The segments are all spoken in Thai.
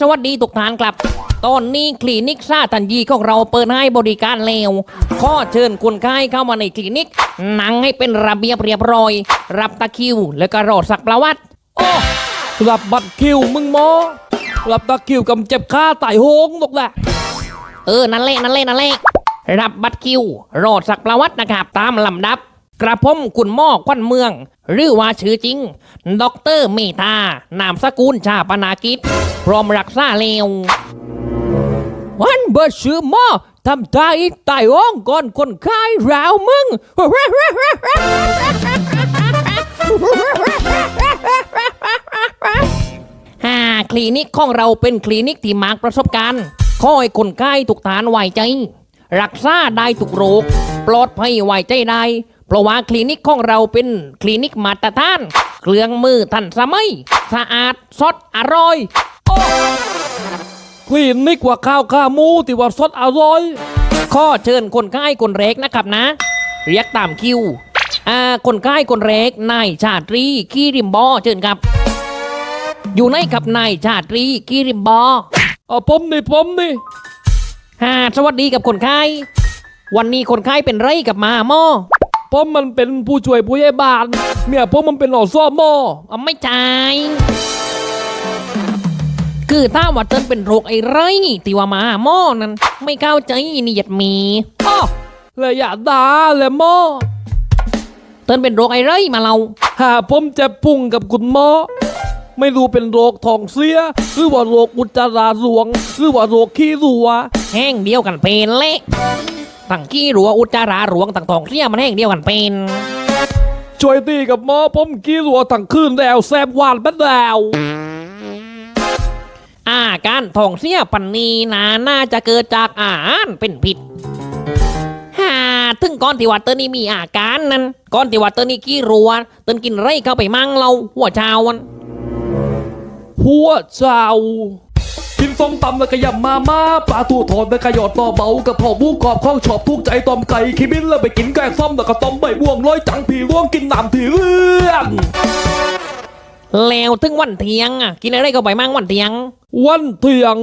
สวัสดีทุกท่านครับ ตอนนี้คลินิกซาตันยีของเราเปิดให้บริการแล้วข้อเชิญคนไข้เข้ามาในคลินิก นั่งให้เป็นระเบียบเรียบร้อย รับตะคริว แล้วก็รอสักประวัติ โอ้รับบัตรคิวมึงหมอรับตะคิวกำเจ็บข้าไต่โหงตกแหละเออ นั่นแหละนั่นแหละนั่นแหละรับบัตรคิว รอสักประวัตินะครับ ตามลำดับ กระผมคุณหม้อควันเมือง หรือว่าชื่อจริงด็อกเตอร์เมธานามสกุลชาปนากิจพร้อมรักษาเลววันเบิดชื่อหมอทำใจไต่โหงก่อนคนไข้ราวมึงห้าคลินิกของเราเป็นคลินิกที่มากประสบการณ์คอยคนไข้ทุกฐานไว้ใจ รักษาได้ทุกโรค ปลอดภัยไว้ใจได้ ราะว่าคลินิกของเราเป็นคลินิกมาตรฐาน เครื่องมือทันสมัย สะอาดสดอร่อยคลีนนิกว่าข้าวขาหมูที่ว่าสดอร่อย ข้อเชิญคนไข้คนแรกนะครับนะ เรียกตามคิวอ่าคนไข้คนแรกนายชาตรีคีริมบอเชิญครับ อยู่ในกับนายชาตรีคีริมบอเอาผมนี่ผมนี่ฮ่าสวัสดีกับคนไข้วันนี้คนไข้เป็นไรกับมาหมอ ผมมันเป็นผู้ช่วยผู้ใหญ่บ้าน เนี่ยผมมันเป็นอสมอเอาไม่จ่ายคือถ้าว่าเติ้นเป็นโรคไอ้ไรที่ว่ามาหาหมอนั้น ไม่เข้าใจนี่หยัดมีอ้อและอย่าด่าเลยหมอเติ้นเป็นโรคไอ้ไรมาเราหาผมเจะพุ่งกับคุณหมอไม่รู้เป็นโรคท้องเสีย หรือว่าโรคอุจจาระหลวง หรือว่าโรคขี้รัว แห้งเดียวกันเป็นเละ ตั้งกี้รัวอุจจาระหลวงต่างทองเสียมันแห้งเดียวกันเป็นช่วยตีกับหมอผมขี้รัวทั้งคืนแล้วแซบหวานแป๊ดแล้วอาการท้องเสียปันนีนาน่าจะเกิดจากอาหารเป็นพิษฮ่าถึงก่อนที่ว่าเตอร์นี่มีอาการนั้นก่อนที่ว่าเตอร์นี่กี้รัวเตอนกินไรเข้าไปมั่งเราหัวเช้าวันหัวเจ้ากิน ส้มตำแล้วก็ยำมาม่าปลาทูทอดแล้วก็หยอดต่อเบากับพ่อบูกรอบข้องชอบทุกใจต้มไก่ขี้บินแล้วไปกินแกงส้มแล้วก็ต้มใบม่วงร้อยจังผีร่วงกินน้ำที่เรื่องแล้วถึงวันเที่ยงอะกินอะไรเข้าไปมั่งวันเที่ยง วันเถียง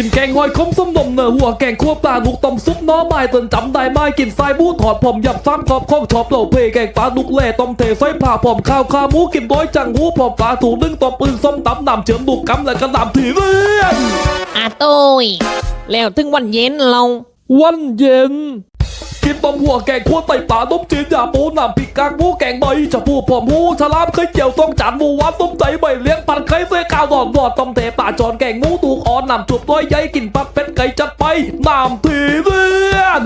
กินแกงหอยคมส้มนมเนื้อหัวแกงคั่วปลาลุกต้มซุปน้อไม้เตินจำได้ไม่กินทรายบูถอดผมหยับซ้ำกอบข้องชอบเหล่าเพแกงปลาดุกแหล่ต้มเทใส่ผ่าผมข้าวขาหมูกินร้อยจังหูผมปลาถูนึ่งต้มปืนส้มตำน้ำเฉิมดุกกำและกระดำที่เรื่องอาโต้ยแล้วถึงวันเย็นเรา วันเย็น ต้มหัวแกงคั่วไตปลาต้มจีนยาปูน้ำพริกกากหมูแกงใบชะพูผอมหูฉลามไข่เจียวต้งจานหมูวัดต้มใจใบเลี้ยงปันไข่เสื้กาวดอนวอดต้มเทปลาจอนแกงหมูตูกอ่อนน้ำจุบด้วยใยกินปักเป็นไก่จัดไปน้ำทีเดือน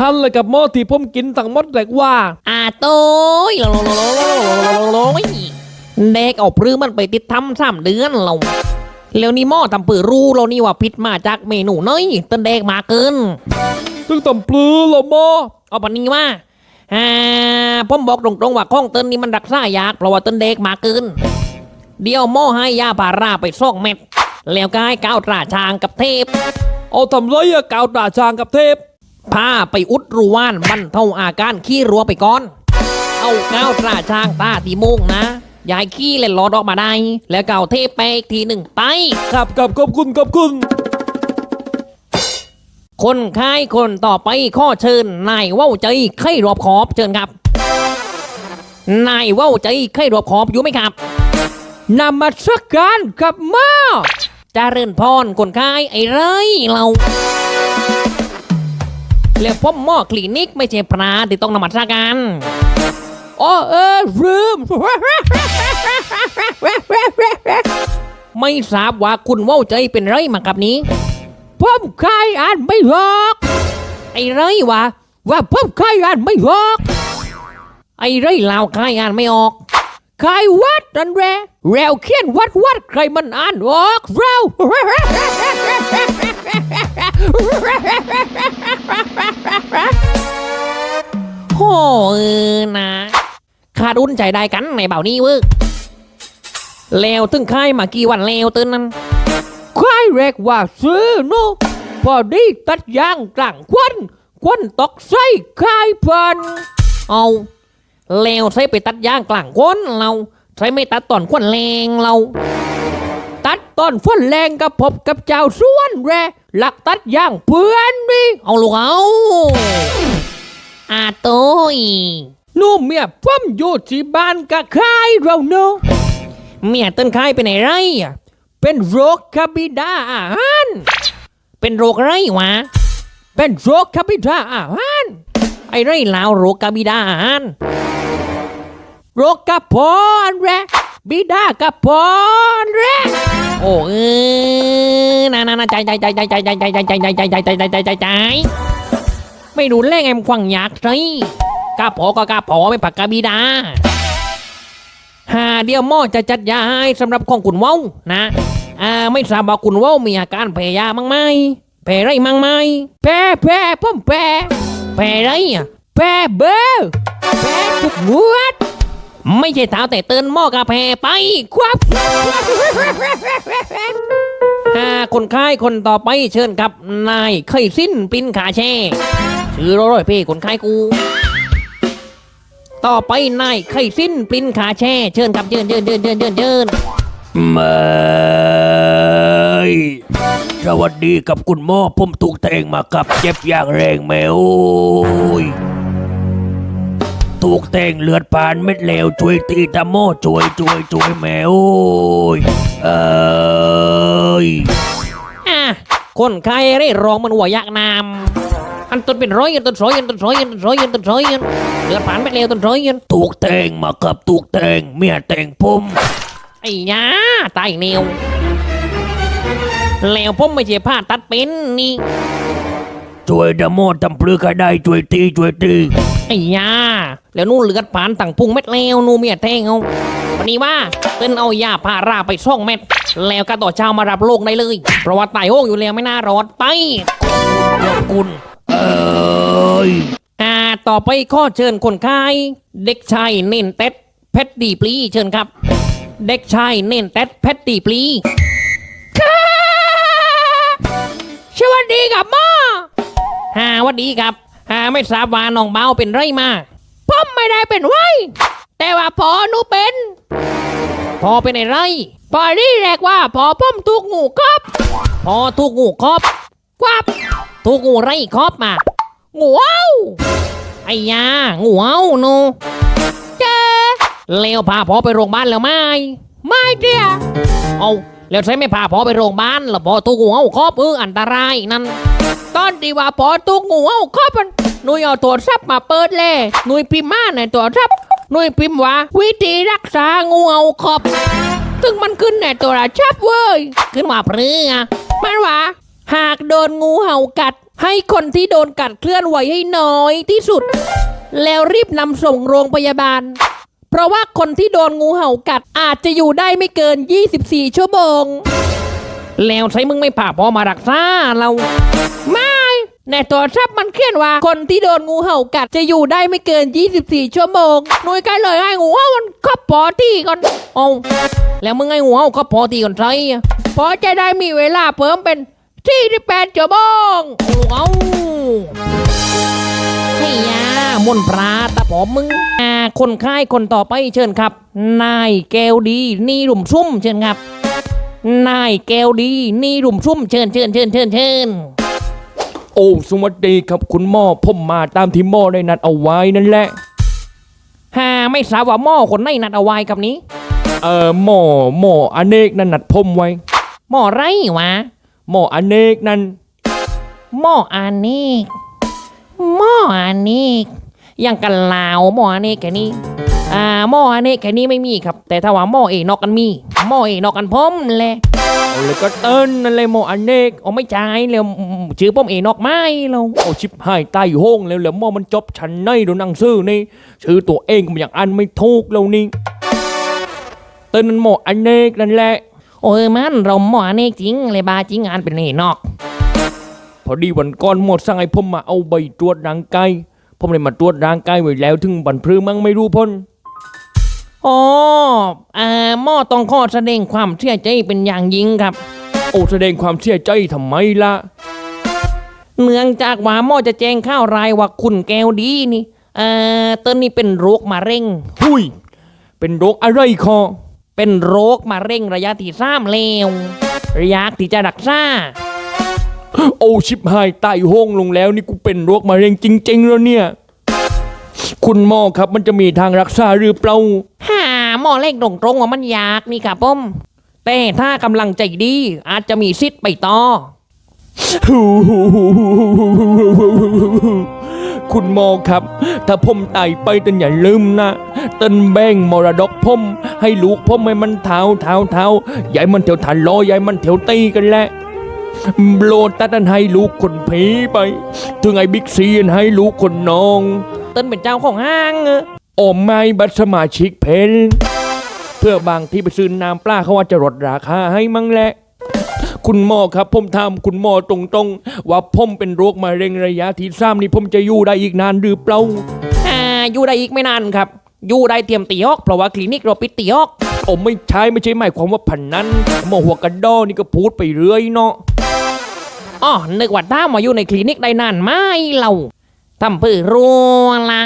ฮันเลยกับหม้อที่ผมกินต่างมดแหลกว่าอาโต้ยโเด็กออกรื้อมันไปติดทำสามเดือนเราแล้วนี่หม้อทำปืนรู้เรานี่ว่าพิษมาจากเมนูน้อยต้นเด็กมาเกิน ซึ่งตำปลือละหม้อเอาปานนี้ว่าอ่าผมบอกตรงๆว่าข้องเติ้นนี่มันรักษายากเพราะว่าเติ้นเด็กมาเกินเดี๋ยวหม้อให้ยาพาราไปซ่องเม็ด แล้วก็ให้ก้าวตราช้างกับเทพ เอาทำไรอะกาวตาจางกับเทพพาไปอุดรูว่านบรรเทาอาการขี้รัวไปก่อน เอาก้าวตราช้างตาตีโมงนะอยายขี้เล่นลอดออกมาได้ แล้วก้าวเทพไปอีกทีหนึ่งไป ครับกับขอบคุณขอบคุณ คนไข้คนต่อไปข้อเชิญนายว้าใจไข้รอบขอบเชิญครับ นายว้าใจไข้รอบขอบอยู่ไหมครับนำมาสักการกับหม้อจาเริญพรคนไข้ไอ้ไรเราแล้วพ่อหมอคลินิกไม่ใช่พระที่ต้องนมัสการอ๋อเออลืมไม่ทราบว่าคุณว้าใจเป็นไรมากับนี้ ผมใครอ่านไม่ออกไอ้ไรวะว่าผมใครอ่านไม่ออก ไอ้ไรลาวใครอ่านไม่ออกใครวัดนั่นแหละแล้วเขียนวัดวัดใครมันอ่านออกเราโอ้เออนะขาดอุ่นใจได้กันในเบานี้เว้ยแล้วตึงค่ายมากี่วันแล้วตื่นนั้น เรียกว่าซื้อนอะพอดีตัดยางกลางควันควันตกใส่ใครพันเอาแล้วใช้ไปตัดยางกลางก้นเราใช้ไม่ตัดตอนควันแรงเรา ตัดตอนฝนแรงกับพบกับเจ้าส่วนแรหลักตัดยางเพื่อนนี่เอาลูกเอาอาต้ยนู่มเมียพ่มอยู่ที่บ้านกับใครเราเนาะเมียต้นใครเป็นไรอะ เป็นโรคคาบิดาอาหารเป็นโรคไรวะ เป็นโรคคาบิดาอาหารไอ้ไรลาวโรคคาบิดาอาหารโรคกระเพาะแรบิดากระเพาะแรโอ้เออน่านานาใจใจใจใจใจใจใจใจใจใจใจใจใจใจใจใจใจไม่รู้เล่งแอมควังยากไรกระเพาะก็กระเพาะไม่ปักกระบิดาหาเดียวหม้อจะจัดยาให้สำหรับของคุณว้านะ อ่าไม่ทราบว่าคุณว้ามีอาการแพ้ยามั้งไหมแพ้ไรมั้งไหมแพ้แพ้พ่มแพ้แพ้ไรอะแพ้เบอร์แพ้ทุกงวดไม่ใช่เท้าแต่เตือนหม้อกาแฟไปครับหาคนไข้คนต่อไปเชิญครับ นายเคยสิ้นปินขาแช่ชื่อร้อยเพ่คนไข้กู ต่อไปนายเคยสิ้นปลินขาแช่เชิญครับเชิญเชิญเชิญเชิญเชิญเชิญ ไม่สวัสดีกับคุณหมอผมถูกแทงมากับเจ็บอย่างแรงแมวถูกแทงเลือดผ่านเม็ดเหลวช่วยตีตาโมช่วยช่วยช่วยแมวเอ้ยอะคนไข้ได้รองมันหัวยักนามอันต้นเป็นร้อยยันต้นร้อยยันต้นร้อยยันต้นร้อยยันต้นร้อยยันเดือดผ่านไปเร็วต้นร้อยยันถูกแทงมากับถูกแทงเมียแทงผมไอ้ยาตายเนียวแล้วผมไม่ใช่ผ้าตัดเป็นนี่ ช่วยตาโมทำปลือก็ได้ช่วยตีช่วยตีไอ้ยาแล้วนู่นเลือดผ่านต่างพุงเม็ดแล้วนู่นเมียแทงเอาวันนี้ว่าเต้นเอายาพาราไปซ่องเม็ด แล้วก็ต่อเช้ามารับโรคได้เลย เพราะว่าตายโห้องอยู่แล้วไม่น่ารอดไปขอบคุณ เอ้ยอ่าต่อไปข้อเชิญคนไข้เด็กชายเน้นเต็ดเพชรดีปลีเชิญครับ เด็กชายเน้นเต็ดเพชรดีปลีค่ะสวัสดีครับม่อฮ่าสวัสดีครับฮ่าไม่ทราบว่าน้องเบาเป็นไรมาผมไม่ได้เป็นไวแต่ว่าพอหนูเป็น พอเป็นอะไรพอนี่แรกว่าพอผมถูกงูครอบพอถูกงูครอบควับถูกงูไรครอบมางูเอาไอ้ยางูเอาหนู แล้วพาพอไปโรงพยาบาลแล้วไหมไม่เดียเอาแล้วใช่ไม่พาพอไปโรงพยาบาลแล้วพอถูกงูเอาครอบเอออันตรายนั่นตอนที่ว่าพอถูกงูเอาครอบมันนุยเอาตัวซับมาเปิดเลยนุยพิมพ์มาในตัวซับนุยพิมพ์ว่า วิธีรักษางูเอาครอบซึ่งมันขึ้นในตัวราชับเว้ยขึ้นว่าเพื่อมันว่าหากโดนงูเห่ากัด ให้คนที่โดนกัดเคลื่อนไหวให้น้อยที่สุด แล้วรีบนำส่งโรงพยาบาล ราะว่าคนที่โดนงูเห่ากัดอาจจะอยู่ได้ไม่เกิน 24 ชั่วโมง แล้วใช้มึงไม่ผ่าพอมารักษาเรา ไม่ในตัวทรัพมันเขียนว่า คนที่โดนงูเห่ากัดจะอยู่ได้ไม่เกิน 24 ชั่วโมงหน่วยกันเลยให้งูเห่ามันก็พอที่ก่อนเอาแล้วมึงให้งูเห่าก็พอที่ก่อนใช่พอจะได้มีเวลาเพิ่มเป็น48ชั่วโมงเอาให้ยามนต์พระตาผมมึง อ่าคนไข้คนต่อไปเชิญครับ นายแก้วดีนี่รุมซุ่มเชิญครับ นายแก้วดีนี่รุมซุ่มเชิญเชิญเชิญเชิญเชิญโอ้สวัสดีครับคุณหมอผมมาตามที่หมอได้นัดเอาไว้นั่นแหละหาไม่ทราบว่าหม้อคนไหนนัดเอาไว้กับนี้ เออหมอหมออเนกนั่นนัดผมไว้หม้อไรวะหมออเนกนั่นหม้ออาเนกหม้ออาเนก ยังกันลาวหม้ออเนกแค่นี้อ่าหม้ออเนกแค่นี้ไม่มีครับ แต่ถ้าว่าหม้อเอกนอกกันมีหม้อเอกนอกกันพร้อมแหละเอาเลยก็เติ้นนั่นเลยหมออเนกเอาไม่จ่ายแล้วชื่อป้อมเอนอกไม้เราเอาชิบหายใต้ห้องแล้วแล้วหมอมันจบชั้นในดูนังซื้อนี่ชื่อตัวเองก็มันอย่างอันไม่ถูกแล้วนี่เติ้นนั่นหมออเนกนั่นแหละโอ้ยมันเราหม้ออเนกจริงเลยบาจริงงานเป็นเอนอก พอดีวันก่อนหมดสั่งให้ผมมาเอาใบตรวจร่างกาย ผมเลยมาตรวจร่างกายไว้แล้วถึงบันพรือมั้งไม่รู้พ้นอ๋ออ่าหม้อต้องข้อแสดงความเสียใจเป็นอย่างยิ่งครับ โอ้แสดงความเสียใจทำไมล่ะ เนื่องจากว่าหมอจะแจ้งข่าวรายว่าคุณแก้วดีนี่เอ่อตอนนี้เป็นโรคมะเร็งหุยเป็นโรคอะไรคอเป็นโรคมะเร็งระยะที่สามแล้วอยากที่จะรักษา โอ้ชิบหายตายโห้งลงแล้วนี่กูเป็นโรคมะเร็งจริง ๆ แล้วเนี่ย คุณหมอครับมันจะมีทางรักษาหรือเปล่าหาหมอเล็กตรงๆว่ามันยากนี่ครับผมแต่ถ้ากำลังใจดี อาจจะมีสิทธิ์ไปต่อ คุณหมอครับ ถ้าผมตายไปตันอย่าลืมนะตันแบ่งมรดกผมให้ลูกผมให้มันเท้าเท้าเท้าใหญ่มันเถียวทันล้อใหญ่มันเถียวตีกันแหละ โลดตัดให้ลูกคนผีไป ถึงไอ้บิ๊กซีนให้ลูกคนน้อง เติ้นเป็นเจ้าของห้างเออออมไม่บัตรสมาชิกเพนเพื่อบางที่ไปซื้อน้ำปลาเขาว่าจะลดราคาให้มั้งแหละคุณหมอครับผมถามคุณหมอตรงๆ ว่าผมเป็นโรคมะเร็งระยะที่สามนี่ผมจะอยู่ได้อีกนานหรือเปล่าอ่าอยู่ได้อีกไม่นานครับ อยู่ได้เตรียมตีออกเพราะว่าคลินิกเราปิดตีออกโอ้ไม่ใช่ไม่ใช่หมายความว่าพันนั้นหมอหัวกันดอนี่ก็พูดไปเรื่อยเนาะ อ๋อนึกว่าด้ามาอยู่ในคลินิกได้นานไหมเราทำเพื่อรัวละ